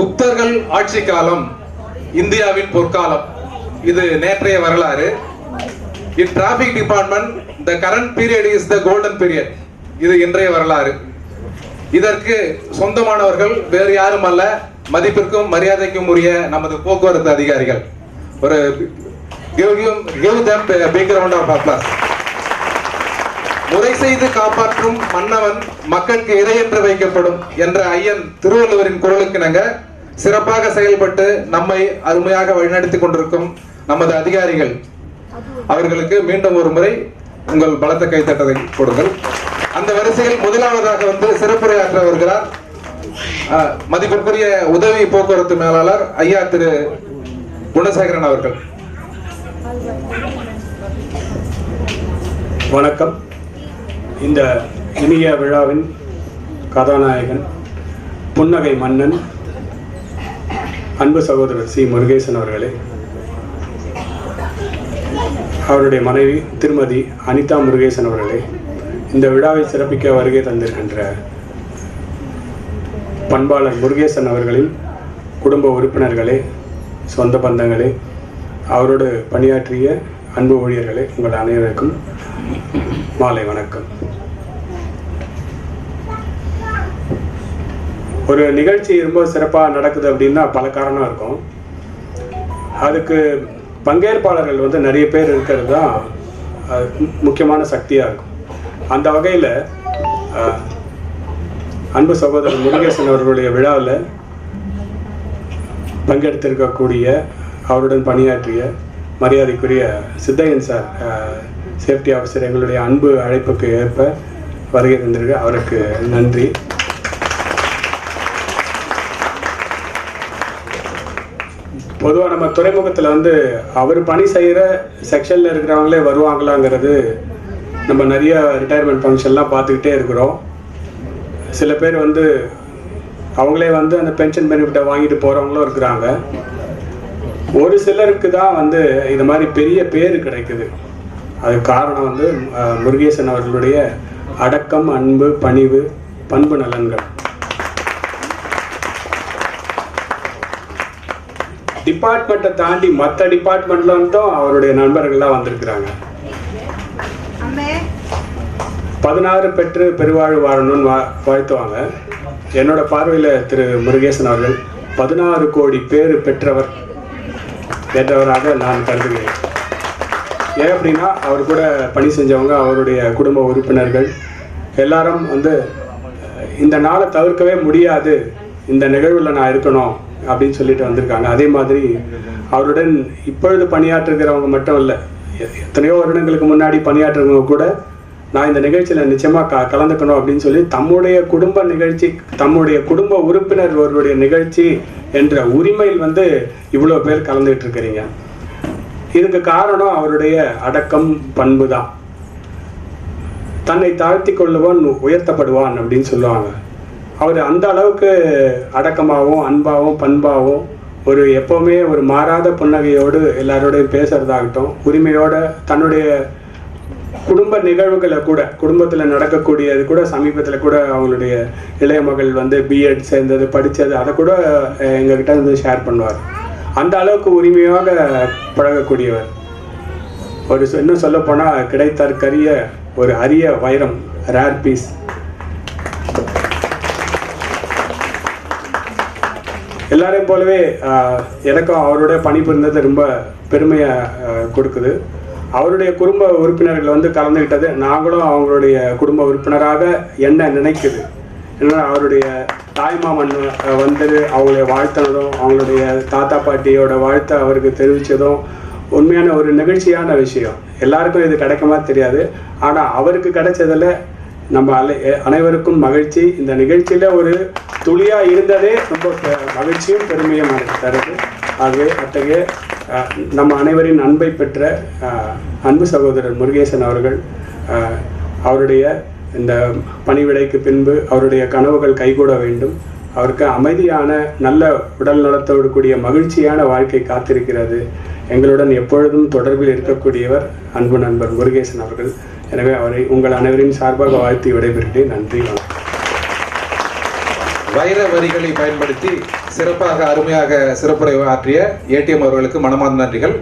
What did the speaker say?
குப்தர்கள் ஆட்சி காலம் இந்தியாவின் பொற்காலம். இது நேற்றைய வரலாறு. In traffic department the current period is the golden period இது இன்றைய வரலாறு. இதற்கு சொந்தமானவர்கள் வேறு யாரும் அல்ல. மதிப்பிற்கும் மரியாதைக்கும் உரிய நமது போக்குவரத்து அதிகாரிகள். ஒரு முறை செய்து காப்பாற்றும் மன்னவன் மக்களுக்கு இறை என்று வைக்கப்படும் என்ற ஐயன் திருவள்ளுவரின் குரலுக்கிணங்க சிறப்பாக செயல்பட்டு நம்மை அருமையாக வழிநடத்தி கொண்டிருக்கும் நமது அதிகாரிகள். அவர்களுக்கு மீண்டும் ஒரு முறை உங்கள் பலத்த கைத்தட்டதை கொடுங்கள். அந்த வரிசையில் முதலாவதாக வந்து சிறப்புரையாற்ற வருகிறார் மதிப்பிற்குரிய உதவி போக்குவரத்து மேலாளர் ஐயா திரு குணசேகரன் அவர்கள். வணக்கம். இந்த இனிய விழாவின் கதாநாயகன் புன்னகை மன்னன் அன்பு சகோதரர் சி. முருகேசன் அவர்களே. அவருடைய மனைவி திருமதி அனிதா முருகேசன் அவர்களே இந்த விழாவை சிறப்பிக்க வருகை தந்திருக்கின்ற பண்பாளர் முருகேசன் அவர்களின் குடும்ப உறுப்பினர்களே சொந்த பந்தங்களே அவரோடு பணியாற்றிய அன்பு ஊழியர்களே உங்கள் அனைவருக்கும் மாலை வணக்கம். ஒரு நிகழ்ச்சி ரொம்ப சிறப்பாக நடக்குது அப்படின்னா பல காரணம் இருக்கும். அதுக்கு பங்கேற்பாளர்கள் வந்து நிறைய பேர் இருக்கிறது தான் முக்கியமான சக்தியாக இருக்கும். அந்த வகையில் அன்பு சகோதரர் முருகேசன் அவர்களுடைய விழாவில் பங்கெடுத்திருக்கக்கூடிய அவருடன் பணியாற்றிய மரியாதைக்குரிய சித்தையன் சார் சேஃப்டி ஆஃபீஸர் எங்களுடைய அன்பு அழைப்புக்கு ஏற்ப வருகை தந்திருக்க அவருக்கு நன்றி. பொதுவாக நம்ம துறைமுகத்தில் வந்து அவர் பணி செய்கிற செக்ஷனில் இருக்கிறவங்களே வருவாங்களாங்கிறது நம்ம நிறைய ரிட்டையர்மெண்ட் ஃபங்க்ஷன்லாம் பார்த்துக்கிட்டே இருக்கிறோம். சில பேர் வந்து அவங்களே வந்து அந்த பென்ஷன் பெனிஃபிட்டை வாங்கிட்டு போகிறவங்களும் இருக்கிறாங்க. ஒரு சிலருக்கு தான் வந்து இது மாதிரி பெரிய பேர் கிடைக்குது. அது காரணம் வந்து முருகேசன் அவர்களுடைய அடக்கம் அன்பு பணிவு பண்பு நலன்கள். டிபார்ட்மெண்ட்டை தாண்டி மற்ற டிபார்ட்மெண்ட்ல இருந்தும் அவருடைய நண்பர்கள்லாம் வந்திருக்கிறாங்க. பதினாறு பெற்று பெருவாழ் வாழணும்னு வா வாழ்த்துவாங்க. என்னோட பார்வையில் திரு முருகேசன் அவர்கள் பதினாறு கோடி பேர் பெற்றவர் பெற்றவராக நான் கருதுகிறேன். ஏன் அப்படின்னா அவர் கூட பணி செஞ்சவங்க அவருடைய குடும்ப உறுப்பினர்கள் எல்லாரும் வந்து இந்த நாளை தவிர்க்கவே முடியாது. இந்த நிகழ்வில் நான் இருக்கணும். அப்படின்னு சொல்லிட்டு வந்திருக்காங்க. அதே மாதிரி அவருடன் இப்பொழுது பணியாற்றுகிறவங்க மட்டும் இல்லை எத்தனையோ வருடங்களுக்கு முன்னாடி பணியாற்றுறவங்க கூட நான் இந்த நிகழ்ச்சியில் நிச்சயமாக க கலந்துக்கணும் அப்படின்னு சொல்லி தம்முடைய குடும்ப நிகழ்ச்சி தம்முடைய குடும்ப உறுப்பினர் ஒருவருடைய நிகழ்ச்சி என்ற உரிமையில் வந்து இவ்வளோ பேர் கலந்துகிட்டு இருக்கிறீங்க. இதுக்கு காரணம் அவருடைய அடக்கம் பண்பு தான் தன்னை தாழ்த்தி கொள்ளுவன் உயர்த்தப்படுவான் அப்படின்னு சொல்லுவாங்க. அவர் அந்த அளவுக்கு அடக்கமாகவும் அன்பாகவும் பண்பாகவும் ஒரு எப்போவுமே ஒரு மாறாத புன்னகையோடு எல்லாரோடையும் பேசுகிறதாகட்டும் உரிமையோட தன்னுடைய குடும்ப நிகழ்வுகளை கூட குடும்பத்தில் நடக்கக்கூடியது கூட சமீபத்தில் கூட அவங்களுடைய இளைய மகள் வந்து பிஎட் சேர்ந்தது படித்தது அதை கூட எங்ககிட்ட வந்து ஷேர் பண்ணுவார். அந்த அளவுக்கு உரிமையாக பழகக்கூடியவர். ஒரு இன்னும் சொல்லப்போனால் கிடைத்தார் கிடைத்தற்கரிய ஒரு அரிய வைரம் ரேர் பீஸ் எல்லாரையும் போலவே எனக்கும் அவரோட பணிபுரிந்தது ரொம்ப பெருமையை கொடுக்குது. அவருடைய குடும்ப உறுப்பினர்கள் வந்து கலந்துக்கிட்டது நாங்களும் அவங்களுடைய குடும்ப உறுப்பினராக என்ன நினைக்குது? ஏன்னா அவருடைய தாய்மாமன் வந்து அவங்களை வாழ்த்தினதும் அவங்களுடைய தாத்தா பாட்டியோட வாழ்த்தை அவருக்கு தெரிவித்ததும் உண்மையான ஒரு நிகழ்ச்சியான விஷயம். எல்லாருக்கும் இது கிடைக்குமா தெரியாது. ஆனால் அவருக்கு கிடைச்சதில் நம்ம அலை அனைவருக்கும் மகிழ்ச்சி. இந்த நிகழ்ச்சியில் ஒரு துளியா இருந்ததே ரொம்ப மகிழ்ச்சியும் பெருமையும் எனக்கு தருது. ஆகவே அத்தகைய நம்ம அனைவரின் அன்பை பெற்ற அன்பு சகோதரர் முருகேசன் அவர்கள் அவருடைய இந்த பணிவிடைக்கு பின்பு அவருடைய கனவுகள் கைகூட வேண்டும். அவருக்கு அமைதியான நல்ல உடல் நலத்தோடு கூடிய மகிழ்ச்சியான வாழ்க்கை காத்திருக்கிறது. எங்களுடன் எப்பொழுதும் தொடர்பில் இருக்கக்கூடியவர் அன்பு நண்பர் முருகேசன் அவர்கள். எனவே அவரை உங்கள் அனைவரின் சார்பாக வாழ்த்தி விடைபெறுகிறேன். நன்றி வணக்கம். வைர வரிகளை பயன்படுத்தி சிறப்பாக அருமையாக சிறப்புரை ஆற்றிய ஏடிஎம் அவர்களுக்கு மனமார்ந்த நன்றிகள்.